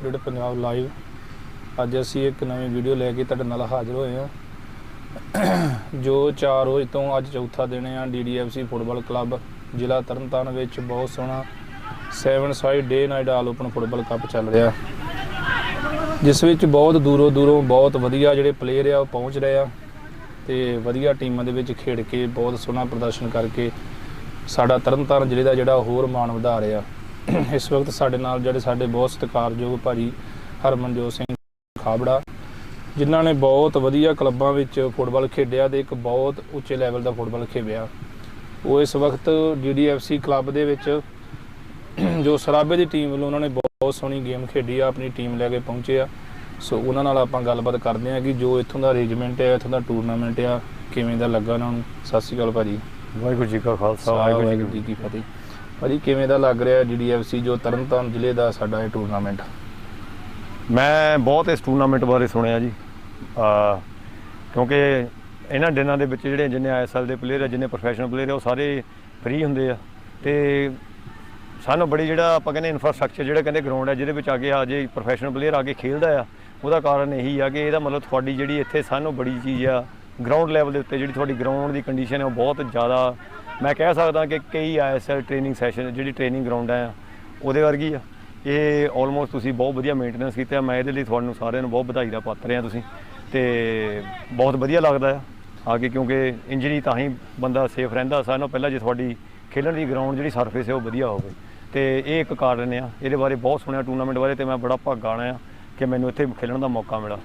Update Punjab live ਅੱਜ ਅਸੀਂ ਇੱਕ ਨਵੀਂ ਵੀਡੀਓ ਲੈ ਕੇ ਤੁਹਾਡੇ ਨਾਲ ਹਾਜ਼ਰ ਹੋਏ ਹਾਂ। ਜੋ 4 ਰੋਜ਼ ਤੋਂ ਅੱਜ ਚੌਥਾ ਦਿਨ ਆ ਡੀਡੀਐਫਸੀ ਫੁੱਟਬਾਲ ਕਲੱਬ ਜ਼ਿਲ੍ਹਾ ਤਰਨਤਾਰਨ ਵਿੱਚ ਬਹੁਤ ਸੋਹਣਾ 7 side day night all open football cup ਚੱਲ ਰਿਹਾ। ਜਿਸ ਵਿੱਚ ਬਹੁਤ ਦੂਰੋਂ ਦੂਰੋਂ ਬਹੁਤ ਵਧੀਆ ਜਿਹੜੇ ਪਲੇਅਰ ਆ ਉਹ ਪਹੁੰਚ ਰਹੇ ਆ ਤੇ ਵਧੀਆ ਟੀਮਾਂ ਦੇ ਵਿੱਚ ਖੇਡ ਕੇ ਬਹੁਤ ਸੋਹਣਾ ਪ੍ਰਦਰਸ਼ਨ ਕਰਕੇ ਸਾਡਾ ਤਰਨਤਾਰਨ ਜ਼ਿਲ੍ਹੇ ਦਾ ਜਿਹੜਾ ਹੋਰ ਮਾਣ ਵਧਾ ਰਿਹਾ। ਇਸ ਵਕਤ ਸਾਡੇ ਨਾਲ ਜਿਹੜੇ ਸਾਡੇ ਬਹੁਤ ਸਤਿਕਾਰਯੋਗ ਭਾਜੀ ਹਰਮਨਜੋਤ ਸਿੰਘ ਖਾਬੜਾ ਜਿਨ੍ਹਾਂ ਨੇ ਬਹੁਤ ਵਧੀਆ ਕਲੱਬਾਂ ਵਿੱਚ ਫੁੱਟਬਾਲ ਖੇਡਿਆ ਤੇ ਇੱਕ ਬਹੁਤ ਉੱਚੇ ਲੈਵਲ ਦਾ ਫੁੱਟਬਾਲ ਖੇਡਿਆ। ਉਹ ਇਸ ਵਕਤ ਡੀਡੀਐਫਸੀ ਕਲੱਬ ਦੇ ਵਿੱਚ ਜੋ ਸਰਾਬੇ ਦੀ ਟੀਮ ਵੱਲੋਂ ਉਹਨਾਂ ਨੇ ਬਹੁਤ ਸੋਹਣੀ ਗੇਮ ਖੇਡੀ ਆ ਆਪਣੀ ਟੀਮ ਲੈ ਕੇ ਪਹੁੰਚੇ ਆ। ਸੋ ਉਹਨਾਂ ਨਾਲ ਆਪਾਂ ਗੱਲਬਾਤ ਕਰਦੇ ਆ ਕਿ ਜੋ ਇੱਥੋਂ ਦਾ ਅਰੇਂਜਮੈਂਟ ਹੈ ਇੱਥੋਂ ਦਾ ਟੂਰਨਾਮੈਂਟ ਆ ਕਿਵੇਂ ਦਾ ਲੱਗਾ ਉਹਨਾਂ ਨੂੰ? ਸਤਿ ਸ਼੍ਰੀ ਅਕਾਲ ਭਾਜੀ। ਵਾਹਿਗੁਰੂ ਜੀ ਕਾ ਖਾਲਸਾ ਵਾਹਿਗੁਰੂ ਜੀ ਕੀ ਫਤਿਹ। ਭਾਜੀ, ਕਿਵੇਂ ਦਾ ਲੱਗ ਰਿਹਾ ਡੀਡੀਐਫਸੀ ਜੋ ਤਰਨਤਾਰਨ ਜ਼ਿਲ੍ਹੇ ਦਾ ਸਾਡਾ ਇਹ ਟੂਰਨਾਮੈਂਟ ਮੈਂ ਬਹੁਤ ਇਸ ਟੂਰਨਾਮੈਂਟ ਬਾਰੇ ਸੁਣਿਆ ਜੀ। ਆ ਕਿਉਂਕਿ ਇਹਨਾਂ ਦਿਨਾਂ ਦੇ ਵਿੱਚ ਜਿਹੜੇ ਜਿੰਨੇ ਆਈਐਸਐਲ ਦੇ ਪਲੇਅਰ ਆ, ਜਿੰਨੇ ਪ੍ਰੋਫੈਸ਼ਨਲ ਪਲੇਅਰ ਆ, ਉਹ ਸਾਰੇ ਫ੍ਰੀ ਹੁੰਦੇ ਆ। ਤੇ ਸਾਨੂੰ ਬੜੀ ਜਿਹੜਾ ਆਪਾਂ ਕਹਿੰਦੇ ਇਨਫਰਾਸਟ੍ਰਕਚਰ ਜਿਹੜਾ ਕਹਿੰਦੇ ਗਰਾਊਂਡ ਹੈ ਜਿਹਦੇ ਵਿੱਚ ਆ ਕੇ ਆ ਜੇ ਪ੍ਰੋਫੈਸ਼ਨਲ ਪਲੇਅਰ ਆ ਕੇ ਖੇਡਦਾ ਆ, ਉਹਦਾ ਕਾਰਨ ਇਹੀ ਆ ਕਿ ਇਹਦਾ ਮਤਲਬ ਤੁਹਾਡੀ ਜਿਹੜੀ ਇੱਥੇ ਸਾਨੂੰ ਬੜੀ ਚੀਜ਼ ਆ ਗਰਾਊਂਡ ਲੈਵਲ ਦੇ ਉੱਤੇ ਜਿਹੜੀ ਤੁਹਾਡੀ ਗਰਾਊਂਡ ਦੀ ਕੰਡੀਸ਼ਨ ਹੈ ਉਹ ਬਹੁਤ ਜ਼ਿਆਦਾ ਮੈਂ ਕਹਿ ਸਕਦਾ ਕਿ ਕਈ ਆਈਐਸਐਲ ਟ੍ਰੇਨਿੰਗ ਸੈਸ਼ਨ ਜਿਹੜੀ ਟ੍ਰੇਨਿੰਗ ਗਰਾਊਂਡ ਆ ਉਹਦੇ ਵਰਗੀ ਆ। ਇਹ ਆਲਮੋਸਟ ਤੁਸੀਂ ਬਹੁਤ ਵਧੀਆ ਮੇਨਟੇਨੈਂਸ ਕੀਤਾ ਮੈਂ ਇਹਦੇ ਲਈ ਤੁਹਾਨੂੰ ਸਾਰਿਆਂ ਨੂੰ ਬਹੁਤ ਵਧਾਈ ਦਾ ਪਾਤਰ ਆ ਤੁਸੀਂ। ਤੇ ਬਹੁਤ ਵਧੀਆ ਲੱਗਦਾ ਆ। ਆ ਕੇ ਕਿਉਂਕਿ ਇੰਜਰੀ ਤਾਂ ਹੀ ਬੰਦਾ ਸੇਫ ਰਹਿੰਦਾ। ਸਾਰਿਆਂ ਨਾਲੋਂ ਪਹਿਲਾਂ ਜੇ ਤੁਹਾਡੀ ਖੇਡਣ ਦੀ ਗਰਾਊਂਡ ਜਿਹੜੀ ਸਰਫੇਸ ਹੈ, ਉਹ ਵਧੀਆ ਹੋਵੇ। ਤੇ ਇਹ ਇੱਕ ਕਾਰਨ ਆ। ਇਹਦੇ ਬਾਰੇ ਬਹੁਤ ਸੁਣਿਆ ਟੂਰਨਾਮੈਂਟ ਬਾਰੇ ਤੇ ਮੈਂ ਬੜਾ ਭਾਗਾਣਾ ਆ ਕਿ ਮੈਨੂੰ ਇੱਥੇ ਖੇਡਣ ਦਾ ਮੌਕਾ ਮਿਲਾ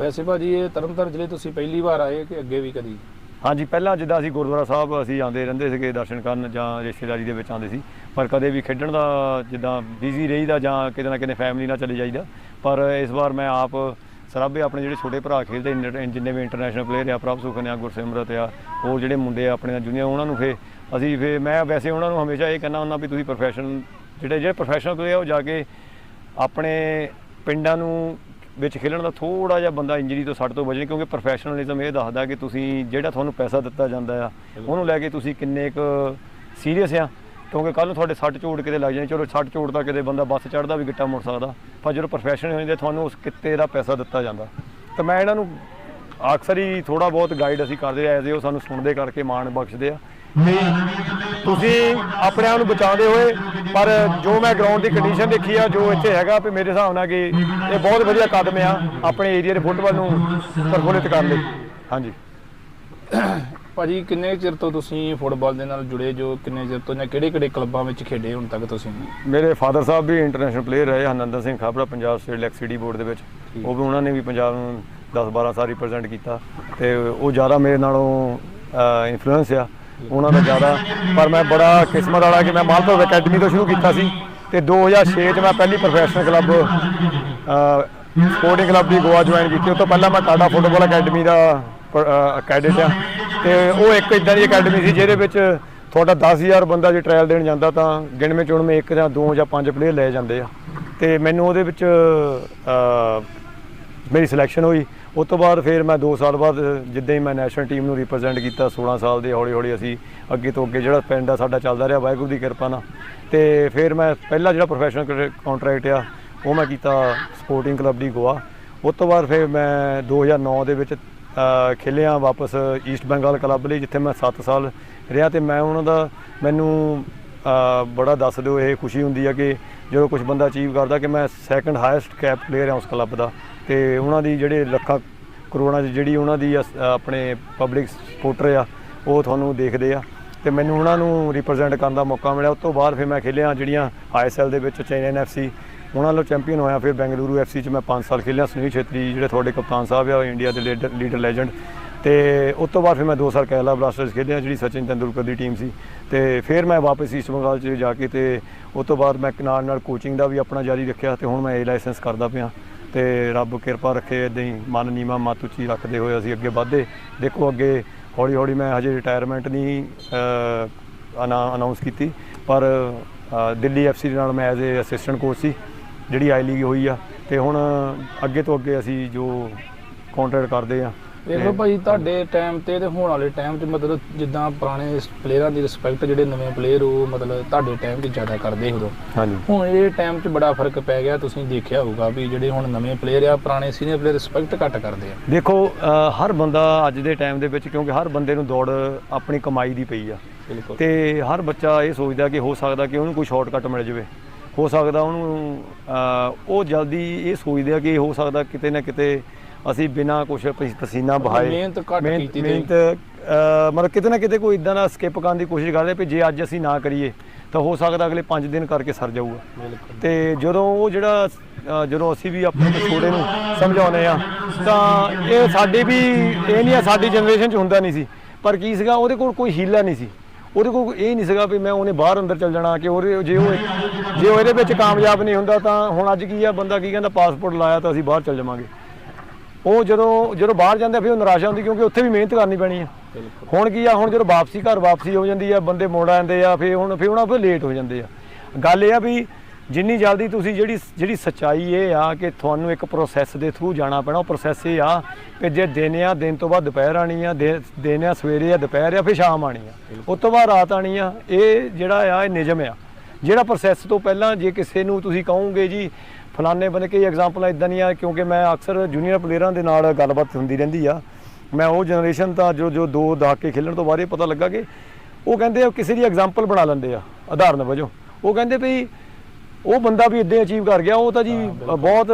ਵੈਸੇ ਭਾਜੀ, ਇਹ ਤਰਨਤਾਰਨ ਜ਼ਿਲ੍ਹੇ ਤੁਸੀਂ ਪਹਿਲੀ ਵਾਰ ਆਏ ਕਿ ਅੱਗੇ ਵੀ ਕਦੀ? ਹਾਂਜੀ, ਪਹਿਲਾਂ ਜਿੱਦਾਂ ਅਸੀਂ ਗੁਰਦੁਆਰਾ ਸਾਹਿਬ ਅਸੀਂ ਆਉਂਦੇ ਰਹਿੰਦੇ ਸੀਗੇ ਦਰਸ਼ਨ ਕਰਨ ਜਾਂ ਰਿਸ਼ਤੇਦਾਰੀ ਦੇ ਵਿੱਚ ਆਉਂਦੇ ਸੀ, ਪਰ ਕਦੇ ਵੀ ਖੇਡਣ ਦਾ ਜਿੱਦਾਂ ਬਿਜ਼ੀ ਰਹੀਦਾ ਜਾਂ ਕਿਤੇ ਨਾ ਕਿਤੇ ਫੈਮਿਲੀ ਨਾਲ ਚਲੇ ਜਾਈਦਾ। ਪਰ ਇਸ ਵਾਰ ਮੈਂ ਆਪ ਸਰਾਬੇ ਆਪਣੇ ਜਿਹੜੇ ਛੋਟੇ ਭਰਾ ਖੇਡਦੇ ਜਿੰਨੇ ਵੀ ਇੰਟਰਨੈਸ਼ਨਲ ਪਲੇਅਰ ਆ, ਪ੍ਰਭ ਸੁਖਨ ਆ, ਗੁਰਸਿਮਰਤ ਆ, ਹੋਰ ਜਿਹੜੇ ਮੁੰਡੇ ਆ ਆਪਣੇ ਜੂਨੀਅਰ ਉਹਨਾਂ ਨੂੰ ਫੇ ਅਸੀਂ ਫੇ ਮੈਂ ਵੈਸੇ ਉਹਨਾਂ ਨੂੰ ਹਮੇਸ਼ਾ ਇਹ ਕਹਿੰਦਾ ਹੁੰਦਾ ਵੀ ਤੁਸੀਂ ਪ੍ਰੋਫੈਸ਼ਨਲ ਜਿਹੜੇ ਜਿਹੜੇ ਪ੍ਰੋਫੈਸ਼ਨਲ ਪਲੇਅਰ ਉਹ ਜਾ ਕੇ ਆਪਣੇ ਪਿੰਡਾਂ ਨੂੰ ਵਿੱਚ ਖੇਲਣ ਦਾ ਥੋੜਾ ਜਿਹਾ ਬੰਦਾ ਇੰਜਰੀ ਤੋਂ ਸੱਟ ਤੋਂ ਬਚੇ ਕਿਉਂਕਿ ਪ੍ਰੋਫੈਸ਼ਨਲਿਜ਼ਮ ਇਹ ਦੱਸਦਾ ਕਿ ਤੁਸੀਂ ਜਿਹੜਾ ਤੁਹਾਨੂੰ ਪੈਸਾ ਦਿੱਤਾ ਜਾਂਦਾ ਆ ਉਹਨੂੰ ਲੈ ਕੇ ਤੁਸੀਂ ਕਿੰਨੇ ਕੁ ਸੀਰੀਅਸ ਆ। ਕਿਉਂਕਿ ਕੱਲ ਨੂੰ ਤੁਹਾਡੇ ਸੱਟ ਚੋਟ ਕਿਤੇ ਲੱਗ ਜਾਣੀ ਚਲੋ ਸੱਟ ਚੋਟ ਤਾਂ ਕਿਤੇ ਬੰਦਾ ਬੱਸ ਚੜਦਾ ਵੀ ਗਿੱਟਾ ਮੁੜ ਸਕਦਾ ਪਰ ਜਦੋਂ ਪ੍ਰੋਫੈਸ਼ਨਲ ਹੋ ਜਾਂਦੇ ਤੁਹਾਨੂੰ ਉਸ ਕਿੱਤੇ ਦਾ ਪੈਸਾ ਦਿੱਤਾ ਜਾਂਦਾ। ਤਾਂ ਮੈਂ ਇਹਨਾਂ ਨੂੰ ਅਕਸਰ ਹੀ ਥੋੜਾ ਬਹੁਤ ਗਾਈਡ ਅਸੀਂ ਕਰਦੇ ਐਜ਼ ਉਹ ਸਾਨੂੰ ਸੁਣਦੇ ਕਰਕੇ ਮਾਣ ਬਖਸ਼ਦੇ ਆ। ਤੇ ਤੁਸੀਂ ਆਪਣੇ ਆਪ ਨੂੰ ਬਚਾਉਂਦੇ ਹੋਏ ਪਰ ਜੋ ਮੈਂ ਗਰਾਊਂਡ ਦੀ ਕੰਡੀਸ਼ਨ ਦੇਖੀ ਆ ਜੋ ਇੱਥੇ ਹੈਗਾ ਵੀ ਮੇਰੇ ਹਿਸਾਬ ਨਾਲ ਕਿ ਇਹ ਬਹੁਤ ਵਧੀਆ ਕਦਮ ਆ ਆਪਣੇ ਏਰੀਆ ਦੇ ਫੁੱਟਬਾਲ ਨੂੰ ਪ੍ਰਫੁੱਲਿਤ ਕਰਨ ਲਈ। ਹਾਂਜੀ। ਭਾਜੀ ਕਿੰਨੇ ਚਿਰ ਤੋਂ ਤੁਸੀਂ ਫੁੱਟਬਾਲ ਦੇ ਨਾਲ ਜੁੜੇ ਜੋ ਕਿੰਨੇ ਚਿਰ ਤੋਂ ਜਾਂ ਕਿਹੜੇ ਕਿਹੜੇ ਕਲੱਬਾਂ ਵਿੱਚ ਖੇਡੇ ਹੁਣ ਤੱਕ ਤੁਸੀਂ? ਮੇਰੇ ਫਾਦਰ ਸਾਹਿਬ ਵੀ ਇੰਟਰਨੈਸ਼ਨਲ ਪਲੇਅਰ ਰਹੇ ਹਨੰਦਰ Singh Khabra Punjab state electricity board ਦੇ ਵਿੱਚ। ਉਹ ਵੀ ਉਹਨਾਂ ਨੇ ਵੀ ਪੰਜਾਬ ਨੂੰ 10 12 ਸਾਲ ਰਿਪਰੈਜ਼ੈਂਟ ਕੀਤਾ ਤੇ ਉਹ ਜ਼ਿਆਦਾ ਮੇਰੇ ਨਾਲੋਂ ਇਨਫਲੂਐਂਸ ਆ। ਉਹਨਾਂ ਦਾ ਜ਼ਿਆਦਾ, ਪਰ ਮੈਂ ਬੜਾ ਕਿਸਮਤ ਵਾਲਾ ਕਿ ਮੈਂ ਮਾਲਪੁਰ ਅਕੈਡਮੀ ਤੋਂ ਸ਼ੁਰੂ ਕੀਤਾ ਸੀ ਤੇ 2006 ਚ ਮੈਂ ਪਹਿਲੀ ਪ੍ਰੋਫੈਸ਼ਨਲ ਕਲੱਬ ਸਪੋਰਟਿੰਗ ਕਲੱਬ ਦੀ ਗੋਆ ਜੁਆਇਨ ਕੀਤੀ। ਉਸ ਤੋਂ ਪਹਿਲਾਂ ਮੈਂ ਟਾਟਾ ਫੁੱਟਬਾਲ ਅਕੈਡਮੀ ਦਾ ਕੈਡਿਟ ਆ। ਤੇ ਉਹ ਇੱਕ ਇਦਾਂ ਦੀ ਅਕੈਡਮੀ ਸੀ ਜਿਹਦੇ ਵਿੱਚ ਤੁਹਾਡਾ 10000 ਬੰਦਾ ਜੇ ਟ੍ਰਾਇਲ ਦੇਣ ਜਾਂਦਾ ਤਾਂ ਗਿਣਵੇਂ ਚੁਣਵੇਂ ਇੱਕ ਜਾਂ ਦੋ ਜਾਂ ਪੰਜ ਪਲੇਅਰ ਲੈ ਜਾਂਦੇ ਆ। ਤੇ ਮੈਨੂੰ ਉਹਦੇ ਵਿੱਚ ਮੇਰੀ ਸਿਲੈਕਸ਼ਨ ਹੋਈ। ਉਸ ਤੋਂ ਬਾਅਦ ਫਿਰ ਮੈਂ 2 ਸਾਲ ਬਾਅਦ, ਜਿੱਦਾਂ ਹੀ ਮੈਂ ਨੈਸ਼ਨਲ ਟੀਮ ਨੂੰ ਰਿਪਰੈਜ਼ੈਂਟ ਕੀਤਾ 16 ਸਾਲ ਦੇ ਹੌਲੀ ਹੌਲੀ ਅਸੀਂ ਅੱਗੇ ਤੋਂ ਅੱਗੇ ਜਿਹੜਾ ਪਿੰਡ ਆ ਸਾਡਾ ਚੱਲਦਾ ਰਿਹਾ, ਵਾਹਿਗੁਰੂ ਦੀ ਕਿਰਪਾ ਨਾਲ। ਤੇ ਫਿਰ ਮੈਂ ਪਹਿਲਾ ਜਿਹੜਾ ਪ੍ਰੋਫੈਸ਼ਨਲ ਕੰਟਰੈਕਟ ਆ, ਉਹ ਮੈਂ ਕੀਤਾ ਸਪੋਰਟਿੰਗ ਕਲੱਬ ਦੀ ਗੋਆ। ਉਸ ਤੋਂ ਬਾਅਦ ਫਿਰ ਮੈਂ 2009 ਦੇ ਵਿੱਚ ਖੇਲਿਆ ਵਾਪਸ ਈਸਟ ਬੰਗਾਲ ਕਲੱਬ ਲਈ, ਜਿੱਥੇ ਮੈਂ 7 ਸਾਲ ਰਿਹਾ ਤੇ ਮੈਂ ਉਹਨਾਂ ਦਾ ਮੈਨੂੰ ਬੜਾ ਦੱਸ ਦਿਓ, ਇਹ ਖੁਸ਼ੀ ਹੁੰਦੀ ਆ ਕਿ ਜਦੋਂ ਕੁਝ ਬੰਦਾ ਅਚੀਵ ਕਰਦਾ ਕਿ ਮੈਂ ਸੈਕੰਡ ਹਾਈਐਸਟ ਕੈਪ ਪਲੇਅਰ ਹਾਂ ਉਸ ਕਲੱਬ ਦਾ। ਤੇ ਉਹਨਾਂ ਦੀ ਜਿਹੜੇ ਲੱਖਾਂ ਕਰੋੜਾਂ 'ਚ ਜਿਹੜੀ ਉਹਨਾਂ ਦੀ ਅਸ- ਆਪਣੇ ਪਬਲਿਕ ਸਪੋਰਟਰ ਆ, ਉਹ ਤੁਹਾਨੂੰ ਦੇਖਦੇ ਆ। ਤੇ ਮੈਨੂੰ ਉਹਨਾਂ ਨੂੰ ਰਿਪਰੈਜ਼ੈਂਟ ਕਰਨ ਦਾ ਮੌਕਾ ਮਿਲਿਆ। ਉਸ ਤੋਂ ਬਾਅਦ ਫਿਰ ਮੈਂ ਖੇਲਿਆ ਜਿਹੜੀਆਂ ਆਈਐਸਐਲ ਦੇ ਵਿੱਚ ਚੇਨਈ ਐਫਸੀ ਉਹਨਾਂ ਵੱਲੋਂ ਚੈਂਪੀਅਨ ਹੋਇਆ ਫਿਰ ਬੈਂਗਲੁਰੂ ਐਫਸੀ 'ਚ ਮੈਂ 5 ਸਾਲ ਖੇਲਿਆ। ਸੁਨੀਲ ਛੇਤਰੀ, ਜਿਹੜੇ ਤੁਹਾਡੇ ਕਪਤਾਨ ਸਾਹਿਬ ਆ, ਉਹ ਇੰਡੀਆ ਦੇ ਲੀਡਰ ਲੀਡਰ ਲੈਜੈਂਡ ਤੇ ਉਸ ਤੋਂ ਬਾਅਦ ਫਿਰ ਮੈਂ 2 ਸਾਲ ਕੇਰਲਾ ਬਲਾਸਟਰਸ ਖੇਡਿਆ ਜਿਹੜੀ ਸਚਿਨ ਤੈਂਦੁਲਕਰ ਦੀ ਟੀਮ ਸੀ। ਤੇ ਫਿਰ ਮੈਂ ਵਾਪਸ ਈਸਟ ਬੰਗਾਲ 'ਚ ਜਾ ਕੇ ਤੇ ਉਸ ਤੋਂ ਬਾਅਦ ਮੈਂ ਨਾਲ ਨਾਲ ਕੋਚਿੰਗ ਦਾ ਵੀ ਆਪਣਾ ਜਾਰੀ ਰੱਖਿਆ ਤੇ ਹੁਣ ਮੈਂ ਏ ਲਾਇਸੈਂਸ ਕਰਦਾ ਪਿਆ। ਤੇ ਰੱਬ ਕਿਰਪਾ ਰੱਖੇ ਇਦਾਂ ਹੀ ਮਨ ਨੀਮਾ ਮੱਤ ਉੱਚੀ ਰੱਖਦੇ ਹੋਏ ਅਸੀਂ ਅੱਗੇ ਵਧਦੇ। ਦੇਖੋ ਅੱਗੇ ਹੌਲੀ ਹੌਲੀ ਮੈਂ ਹਜੇ ਰਿਟਾਇਰਮੈਂਟ ਨਹੀਂ ਅਨਾਉਂਸ ਕੀਤੀ, ਪਰ ਦਿੱਲੀ ਐਫਸੀ ਦੇ ਨਾਲ ਮੈਂ ਐਜ਼ ਏ ਅਸਿਸਟੈਂਟ ਕੋਚ ਸੀ, ਜਿਹੜੀ ਆਈ ਲੀਗ ਹੋਈ ਆ। ਤੇ ਹੁਣ ਅੱਗੇ ਤੋਂ ਅੱਗੇ ਅਸੀਂ ਜੋ ਕੰਟਰੈਕਟ ਕਰਦੇ ਆ ਵੇਖ ਲਓ ਭਾਈ ਤੁਹਾਡੇ ਟਾਈਮ ਤੇ ਤੇ ਹੋਣ ਵਾਲੇ ਟਾਈਮ 'ਚ ਮਤਲਬ ਜਿੱਦਾਂ ਪੁਰਾਣੇ ਪਲੇਅਰਾਂ ਦੀ ਰਿਸਪੈਕਟ ਜਿਹੜੇ ਨਵੇਂ ਪਲੇਅਰ ਉਹ ਮਤਲਬ ਤੁਹਾਡੇ ਟਾਈਮ 'ਚ ਜ਼ਿਆਦਾ ਕਰਦੇ ਉਦੋਂ। ਹਾਂਜੀ। ਹੁਣ ਇਹ ਟਾਈਮ 'ਚ ਬੜਾ ਫ਼ਰਕ ਪੈ ਗਿਆ ਤੁਸੀਂ ਦੇਖਿਆ ਹੋਊਗਾ ਵੀ ਜਿਹੜੇ ਹੁਣ ਨਵੇਂ ਪਲੇਅਰ ਆ ਪੁਰਾਣੇ ਸੀਨੀਅਰ ਪਲੇਅਰ ਰਿਸਪੈਕਟ ਘੱਟ ਕਰਦੇ ਆ। ਦੇਖੋ ਹਰ ਬੰਦਾ ਅੱਜ ਦੇ ਟਾਈਮ ਦੇ ਵਿੱਚ ਕਿਉਂਕਿ ਹਰ ਬੰਦੇ ਨੂੰ ਦੌੜ ਆਪਣੀ ਕਮਾਈ ਦੀ ਪਈ ਆ। ਤੇ ਹਰ ਬੱਚਾ ਇਹ ਸੋਚਦਾ ਕਿ ਹੋ ਸਕਦਾ ਕਿ ਉਹਨੂੰ ਕੋਈ ਸ਼ਾਰਟਕਟ ਮਿਲ ਜਾਵੇ। ਹੋ ਸਕਦਾ ਉਹਨੂੰ ਉਹ ਜਲਦੀ ਇਹ ਸੋਚਦੇ ਆ ਕਿ ਹੋ ਸਕਦਾ ਕਿਤੇ ਨਾ ਕਿਤੇ ਅਸੀਂ ਬਿਨਾ ਕੁਝ ਪਸੀਨਾ ਬਹਾਏ ਮਿਹਨਤ ਘੱਟ ਮਿਹਨਤ- ਕੀਤੀ ਤੇ ਮਿਹਨਤ ਮਤਲਬ ਕਿਤੇ ਨਾ ਕਿਤੇ ਕੋਈ ਇਦਾਂ ਦਾ ਸਕਿਪ ਕਰਨ ਦੀ ਕੋਸ਼ਿਸ਼ ਕਰਦੇ ਵੀ ਜੇ ਅੱਜ ਅਸੀਂ ਨਾ ਕਰੀਏ ਤਾਂ ਹੋ ਸਕਦਾ ਅਗਲੇ 5 ਦਿਨ ਕਰਕੇ ਸਰ ਜਾਊਗਾ। ਬਿਲਕੁਲ। ਤੇ ਜਦੋਂ ਉਹ ਜਿਹੜਾ ਅ, ਜਦੋਂ ਅਸੀਂ ਵੀ ਆਪਣੇ ਛੋੜੇ ਨੂੰ ਸਮਝਾਉਂਦੇ ਆ ਤਾਂ ਇਹ ਸਾਡੇ ਵੀ ਇਹ ਨਹੀਂ ਆ ਸਾਡੀ ਜਨਰੇਸ਼ਨ 'ਚ ਹੁੰਦਾ ਨਹੀਂ ਸੀ। ਪਰ ਕੀ ਸੀਗਾ ਉਹਦੇ ਕੋਲ ਕੋਈ ਹੀਲਾ ਨਹੀਂ ਸੀ। ਉਹਦੇ ਕੋਲ ਇਹ ਨਹੀਂ ਸੀਗਾ ਵੀ ਮੈਂ ਉਹਨੇ ਬਾਹਰ ਅੰਦਰ ਚੱਲ ਜਾਣਾ ਕਿ ਉਹਦੇ ਜੇ ਉਹ ਜੇ ਉਹ ਇਹਦੇ ਵਿੱਚ ਕਾਮਯਾਬ ਨਹੀਂ ਹੁੰਦਾ ਤਾਂ ਹੁਣ ਅੱਜ ਕੀ ਆ ਬੰਦਾ ਕੀ ਕਹਿੰਦਾ ਪਾਸਪੋਰਟ ਲਾਇਆ ਤਾਂ ਅਸੀਂ ਬਾਹਰ ਚੱਲ ਜਾਵਾਂਗੇ। ਉਹ ਜਦੋਂ ਜਦੋਂ ਬਾਹਰ ਜਾਂਦੇ ਆ ਫਿਰ ਉਹ ਨਿਰਾਸ਼ਾ ਹੁੰਦੀ ਕਿਉਂਕਿ ਉੱਥੇ ਵੀ ਮਿਹਨਤ ਕਰਨੀ ਪੈਣੀ ਆ। ਹੁਣ ਕੀ ਆ ਹੁਣ ਜਦੋਂ ਵਾਪਸੀ ਘਰ ਵਾਪਸੀ ਹੋ ਜਾਂਦੀ ਆ ਬੰਦੇ ਮੋੜ ਆਉਂਦੇ ਆ ਫਿਰ ਹੁਣ ਫਿਰ ਉਹਨਾਂ ਫਿਰ ਲੇਟ ਹੋ ਜਾਂਦੇ ਆ। ਗੱਲ ਇਹ ਆ ਵੀ ਜਿੰਨੀ ਜਲਦੀ ਤੁਸੀਂ ਜਿਹੜੀ ਜਿਹੜੀ ਸੱਚਾਈ ਇਹ ਆ ਕਿ ਤੁਹਾਨੂੰ ਇੱਕ ਪ੍ਰੋਸੈਸ ਦੇ ਥਰੂ ਜਾਣਾ ਪੈਣਾ ਉਹ ਪ੍ਰੋਸੈਸ ਇਹ ਆ ਕਿ ਜੇ ਦਿਨ ਆ ਦਿਨ ਤੋਂ ਬਾਅਦ ਦੁਪਹਿਰ ਆਣੀ ਆ ਦਿਨ ਆ ਸਵੇਰੇ ਆ ਦੁਪਹਿਰ ਆ ਫਿਰ ਸ਼ਾਮ ਆਣੀ ਆ। ਉਸ ਤੋਂ ਬਾਅਦ ਰਾਤ ਆਣੀ ਆ। ਇਹ ਜਿਹੜਾ ਆ ਇਹ ਨਿਯਮ ਆ। ਜਿਹੜਾ ਪ੍ਰੋਸੈਸ ਤੋਂ ਪਹਿਲਾਂ ਜੇ ਕਿਸੇ ਨੂੰ ਤੁਸੀਂ ਕਹੋਗੇ ਜੀ ਫਲਾਣੇ ਬੰਦੇ ਕਈ ਐਗਜ਼ਾਮਪਲਾਂ ਇਦਾਂ ਦੀਆਂ ਕਿਉਂਕਿ ਮੈਂ ਅਕਸਰ ਜੂਨੀਅਰ ਪਲੇਅਰਾਂ ਦੇ ਨਾਲ ਗੱਲਬਾਤ ਹੁੰਦੀ ਰਹਿੰਦੀ ਆ। ਮੈਂ ਉਹ ਜਨਰੇਸ਼ਨ ਤਾਂ ਜੋ ਜੋ ਦੋ ਦਹਾਕੇ ਖੇਲਣ ਤੋਂ ਬਾਅਦ ਇਹ ਪਤਾ ਲੱਗਾ ਕਿ ਉਹ ਕਹਿੰਦੇ ਆ ਕਿਸੇ ਦੀ ਐਗਜ਼ਾਮਪਲ ਬਣਾ ਲੈਂਦੇ ਆ ਉਦਾਹਰਨ ਵਜੋਂ। ਉਹ ਕਹਿੰਦੇ ਵੀ ਉਹ ਬੰਦਾ ਵੀ ਇਦਾਂ ਅਚੀਵ ਕਰ ਗਿਆ ਉਹ ਤਾਂ ਜੀ ਬਹੁਤ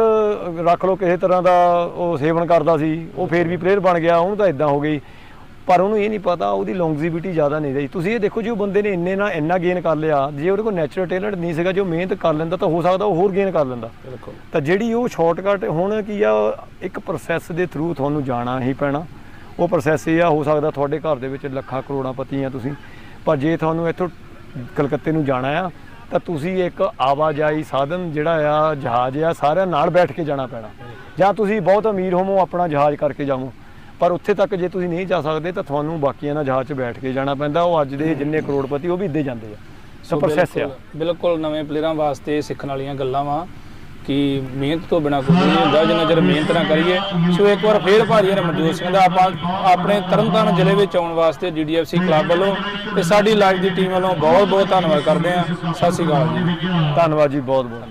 ਰੱਖ ਲਓ ਕਿਸੇ ਤਰ੍ਹਾਂ ਦਾ ਉਹ ਸੇਵਨ ਕਰਦਾ ਸੀ ਉਹ ਫੇਰ ਵੀ ਪਲੇਅਰ ਬਣ ਗਿਆ ਉਹਨੂੰ ਤਾਂ ਇਦਾਂ ਹੋ ਗਈ। ਪਰ ਉਹਨੂੰ ਇਹ ਨਹੀਂ ਪਤਾ ਉਹਦੀ ਲੌਂਗਜੀਵਿਟੀ ਜ਼ਿਆਦਾ ਨਹੀਂ ਰਹੀ। ਤੁਸੀਂ ਇਹ ਦੇਖੋ ਜੀ ਉਹ ਬੰਦੇ ਨੇ ਇੰਨੇ ਨਾਲ ਇੰਨਾ ਗੇਨ ਕਰ ਲਿਆ ਜੇ ਉਹਦੇ ਕੋਲ ਨੈਚੁਰਲ ਟੈਲੈਂਟ ਨਹੀਂ ਸੀਗਾ ਜੋ ਮਿਹਨਤ ਕਰ ਲੈਂਦਾ ਤਾਂ ਹੋ ਸਕਦਾ ਉਹ ਹੋਰ ਗੇਨ ਕਰ ਲੈਂਦਾ। ਬਿਲਕੁਲ। ਤਾਂ ਜਿਹੜੀ ਉਹ ਸ਼ਾਰਟਕਟ ਹੁਣ ਕੀ ਆ ਇੱਕ ਪ੍ਰੋਸੈਸ ਦੇ ਥਰੂ ਤੁਹਾਨੂੰ ਜਾਣਾ ਹੀ ਪੈਣਾ। ਉਹ ਪ੍ਰੋਸੈਸ ਇਹ ਆ ਹੋ ਸਕਦਾ ਤੁਹਾਡੇ ਘਰ ਦੇ ਵਿੱਚ ਲੱਖਾਂ ਕਰੋੜਾਂ ਪਤੀ ਆ ਤੁਸੀਂ ਪਰ ਜੇ ਤੁਹਾਨੂੰ ਇੱਥੋਂ ਕਲਕੱਤੇ ਨੂੰ ਜਾਣਾ ਆ ਤਾਂ ਤੁਸੀਂ ਇੱਕ ਆਵਾਜਾਈ ਸਾਧਨ ਜਿਹੜਾ ਆ ਜਹਾਜ਼ ਆ ਸਾਰਿਆਂ ਨਾਲ ਬੈਠ ਕੇ ਜਾਣਾ ਪੈਣਾ। ਜਾਂ ਤੁਸੀਂ ਬਹੁਤ ਅਮੀਰ ਹੋਵੋ ਆਪਣਾ ਜਹਾਜ਼ ਕਰਕੇ ਜਾਵੋ। ਪਰ ਉੱਥੇ ਤੱਕ ਜੇ ਤੁਸੀਂ ਨਹੀਂ ਜਾ ਸਕਦੇ ਤਾਂ ਤੁਹਾਨੂੰ ਬਾਕੀਆਂ ਨਾਲ ਜਹਾਜ਼ 'ਚ ਬੈਠ ਕੇ ਜਾਣਾ ਪੈਂਦਾ। ਉਹ ਅੱਜ ਦੇ ਜਿੰਨੇ ਕਰੋੜਪਤੀ ਉਹ ਵੀ ਇੱਦੇ ਜਾਂਦੇ ਆ। ਸੋ ਪ੍ਰੋਸੈਸ ਆ। ਬਿਲਕੁਲ- ਨਵੇਂ ਪਲੇਅਰਾਂ ਵਾਸਤੇ ਸਿੱਖਣ ਵਾਲੀਆਂ ਗੱਲਾਂ ਵਾ ਕਿ ਮਿਹਨਤ ਤੋਂ ਬਿਨਾ ਕੁਝ ਨਹੀਂ ਹੁੰਦਾ ਜਿੰਨਾ ਚਿਰ ਮਿਹਨਤ ਨਾ ਕਰੀਏ। ਸੋ ਇੱਕ ਵਾਰ ਫੇਰ ਭਾਜੀ ਰਮਨਜੋਤ ਸਿੰਘ ਦਾ ਆਪਾਂ ਆਪਣੇ ਤਰਨਤਾਰਨ ਜ਼ਿਲ੍ਹੇ ਵਿੱਚ ਆਉਣ ਵਾਸਤੇ ਡੀਡੀਐਫਸੀ ਕਲੱਬ ਵੱਲੋਂ ਤੇ ਸਾਡੀ ਲਾਈਵ ਦੀ ਟੀਮ ਵੱਲੋਂ ਬਹੁਤ ਬਹੁਤ ਧੰਨਵਾਦ ਕਰਦੇ ਹਾਂ ਸਤਿ ਸ਼੍ਰੀ ਅਕਾਲ ਜੀ। ਧੰਨਵਾਦ ਜੀ ਬਹੁਤ ਬਹੁਤ